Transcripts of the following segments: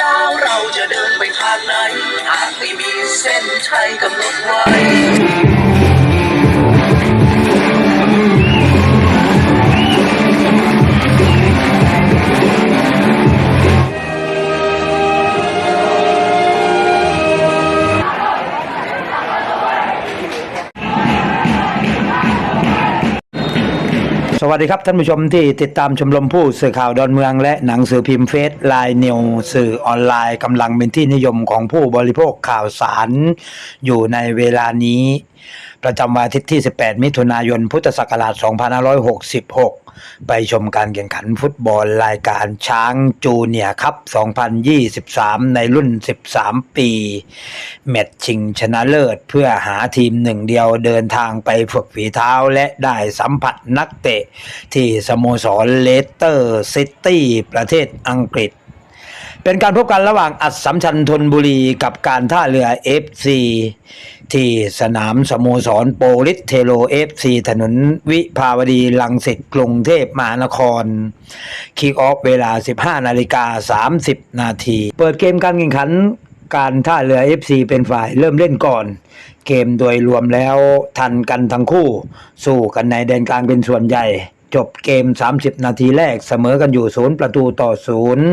ยาวเราจะเดินไปทางไหนหากไม่มีเส้นชัยกำหนดไว้ สวัสดีครับท่านผู้ชมที่ติดตามชมรมผู้สื่อข่าวดอนเมือง และหนังสือพิมพ์เฟซไลน์นิวสื่อออนไลน์กำลังเป็นที่นิยมของผู้บริโภคข่าวสาร อยู่ในเวลานี้ ประจำวันอาทิตย์ที่ 18 มิถุนายน พุทธศักราช 2566ไปชมการแข่งขันฟุตบอลรายการช้างจูเนียครับ 2023 ในรุ่น 13 ปี แมตช์ชิงชนะเลิศเพื่อหาทีมหนึ่งเดียวเดินทางไปฝึกฝีเท้าและได้สัมผัสนักเตะ ที่สโมสรเลสเตอร์ซิตี้ประเทศอังกฤษ เป็นการพบกันระหว่างอัดสัมชัญธนบุรีกับการท่าเรือ FC ที่สนามสโมสรโปลิสเทโล FC ถนนวิภาวดีลังสิตกรุงเทพมหานคร คิกออฟเวลา 15 นาฬิกา 30 นาที เปิดเกมการแข่งขันการท่าเรือ FC เป็นฝ่ายเริ่มเล่นก่อน เกมโดยรวมแล้วทันกันทั้งคู่ สู้กันในแดนกลางเป็นส่วนใหญ่ จบเกม 30 นาทีแรกเสมอกันอยู่ศูนย์ประตูต่อศูนย์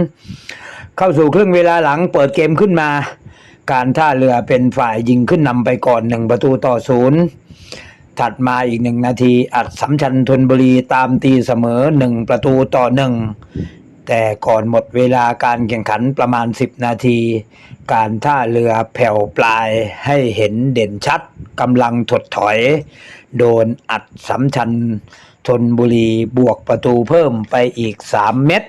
เข้าสู่ครึ่งเวลาหลังเปิดเกมขึ้นมา การท่าเรือเป็นฝ่ายยิงขึ้นนำไปก่อนหนึ่งประตูต่อศูนย์ถัดมาอีกหนึ่งนาที อัดสัมชัญธนบุรีตามตีเสมอหนึ่งประตูต่อหนึ่งแต่ก่อนหมดเวลาการแข่งขันประมาณ 10 นาที การท่าเรือแผ่วปลายให้เห็นเด่นชัดกำลังถดถอย โดนอัดสัมชัญธนบุรีบวกประตูเพิ่มไปอีก 3 เม็ด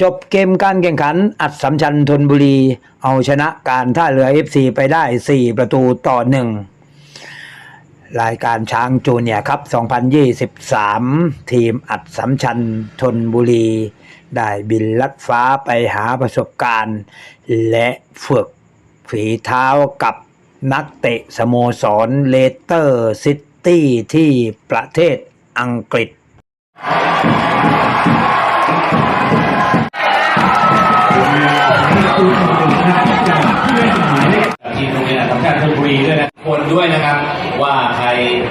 จบเกมการแข่งขันอัดสัมชัญธนบุรี เอาชนะการท่าเรือ FC ไปได้ 4 ประตูต่อหนึ่งรายการช้างจูเนียครับ 2023 ทีมอัดสัมชัญธนบุรี ได้บินลัดฟ้าไปหาประสบการณ์ และฝึกฝีเท้ากับนักเตะสโมสรเลสเตอร์ซิตี้ที่ประเทศอังกฤษ ทีมโรงเรียนอัสสัมชัญธนบุรีด้วยนะคนด้วยนะครับว่าใคร